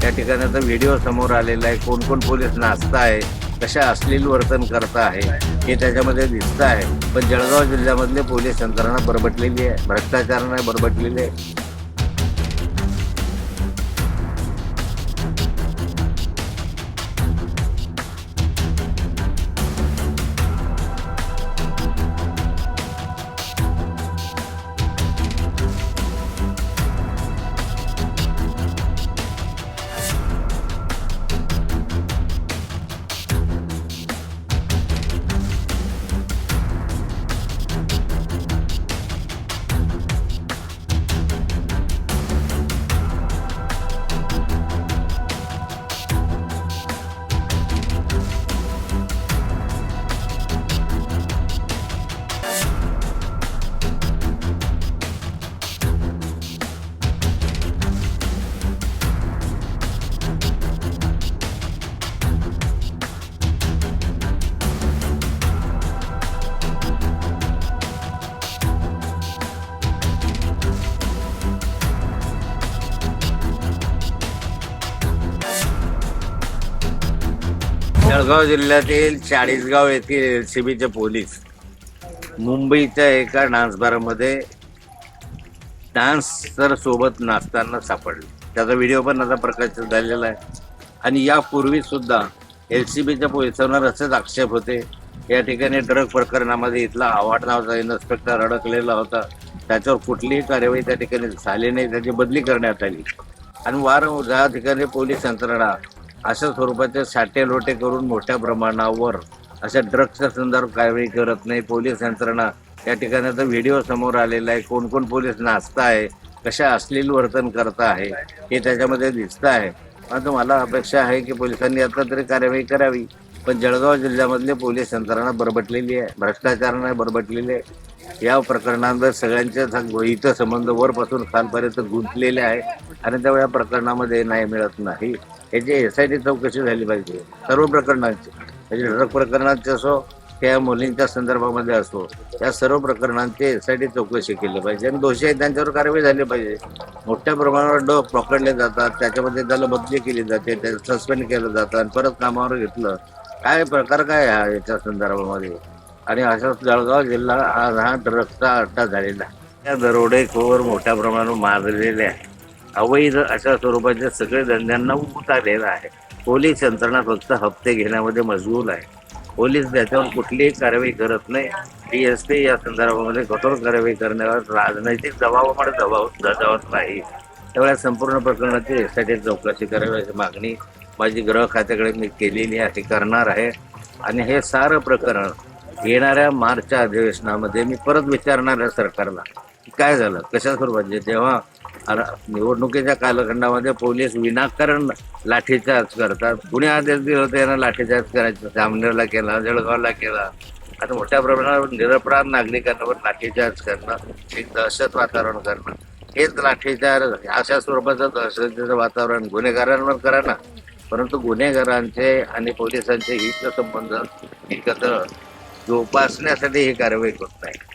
त्या ठिकाणी आता व्हिडिओ समोर आलेला आहे. कोण कोण पोलीस नाचत आहे कशा अश्लील वर्तन करत आहे हे त्याच्यामध्ये दिसत आहे पण जळगाव जिल्ह्यामधले पोलीस यंत्रणा बरबटलेली आहे. भ्रष्टाचाराने बरबटलेली. आहे जळगाव जिल्ह्यातील चाळीसगाव येथील एल सी बीचे पोलीस मुंबईच्या एका डान्स तर डान्सर सोबत नाचताना सापडले. त्याचा व्हिडिओ पण आता प्रकाशित झालेला आहे. आणि यापूर्वी सुद्धा एल सी बीच्या पोलिसांवर असेच आक्षेप होते. या ठिकाणी ड्रग प्रकरणामध्ये इथला आव्हाड नावाचा इन्स्पेक्टर अडकलेला होता. त्याच्यावर कुठलीही कार्यवाही त्या ठिकाणी झाली नाही. त्याची बदली करण्यात आली. आणि वारंवार ज्या ठिकाणी पोलीस यंत्रणा अशा स्वरूपाचे साठे लोटे करून मोठ्या प्रमाणावर अशा ड्रग्सच्या संदर्भ कारवाई करत नाही. पोलीस यंत्रणा या ठिकाणी आता व्हिडिओ समोर आलेला आहे. कोण कोण पोलीस नाचत आहे कशा अश्लील वर्तन करत आहे हे त्याच्यामध्ये दिसत आहे परंतु मला अपेक्षा आहे की पोलिसांनी आता तरी कार्यवाही करावी. पण जळगाव जिल्ह्यामधले पोलीस यंत्रणा बरबटलेली आहे. भ्रष्टाचाराने बरबटलेली आहे. या प्रकरणांवर सगळ्यांचे गोहित संबंध वरपासून खालपर्यंत गुंतलेले आहे. आणि त्यामुळे या प्रकरणामध्ये नाही मिळत नाही. याची एस आय टी चौकशी झाली पाहिजे. सर्व प्रकरणांची म्हणजे ड्रग प्रकरणांची असो त्या मुलींच्या संदर्भामध्ये असो या सर्व प्रकरणांची एस आय टी चौकशी केली पाहिजे. आणि दोषी आहेत त्यांच्यावर कारवाई झाली पाहिजे. मोठ्या प्रमाणावर डोक पकडले जातात त्याच्यामध्ये त्याला बदली केली जाते त्याला सस्पेंड केलं जातं आणि परत कामावर घेतलं. काय प्रकार काय हा याच्या संदर्भामध्ये? आणि अशा जळगाव जिल्हा आज हा ड्रग्सचा अड्डा झालेला त्या या दरोडेखोर मोठ्या प्रमाणावर माजलेले आहे अवैध अशा स्वरूपाच्या सगळे धंद्यांना उतारलेला आहे. पोलीस यंत्रणा फक्त हप्ते घेण्यामध्ये मजबूर आहे. पोलीस त्याच्यावर कुठलीही कारवाई करत नाही. डी एस पी या संदर्भामध्ये कठोर कारवाई करण्यावर राजनैतिक दबावामुळे दबाव दबावत नाही. त्यामुळे संपूर्ण प्रकरणाची यासाठी चौकशी करावी अशी मागणी माझी गृह खात्याकडे मी केलेली आहे करणार आहे. आणि हे सारं प्रकरण येणाऱ्या मार्चच्या अधिवेशनामध्ये मी परत विचारणार आहे सरकारला. काय झालं? कशा स्वरूपाचे म्हणजे तेव्हा अर- निवडणुकीच्या कालखंडामध्ये पोलीस विनाकारण लाठीचार्ज करतात. गुन्हे आदेश दिले होते यांना लाठीचार्ज करायचा? जामनेरला केला जळगावला केला. आता मोठ्या प्रमाणावर निरपराध नागरिकांवर लाठीचार्ज करणं एक दहशत वातावरण करणं हेच लाठीचार्ज अशा स्वरूपाचं दहशतीचं वातावरण गुन्हेगारांवर करा ना. परंतु गुन्हेगारांचे आणि पोलिसांचे हित संबंध एकत्र जोपासण्यासाठी ही कारवाई करत नाही.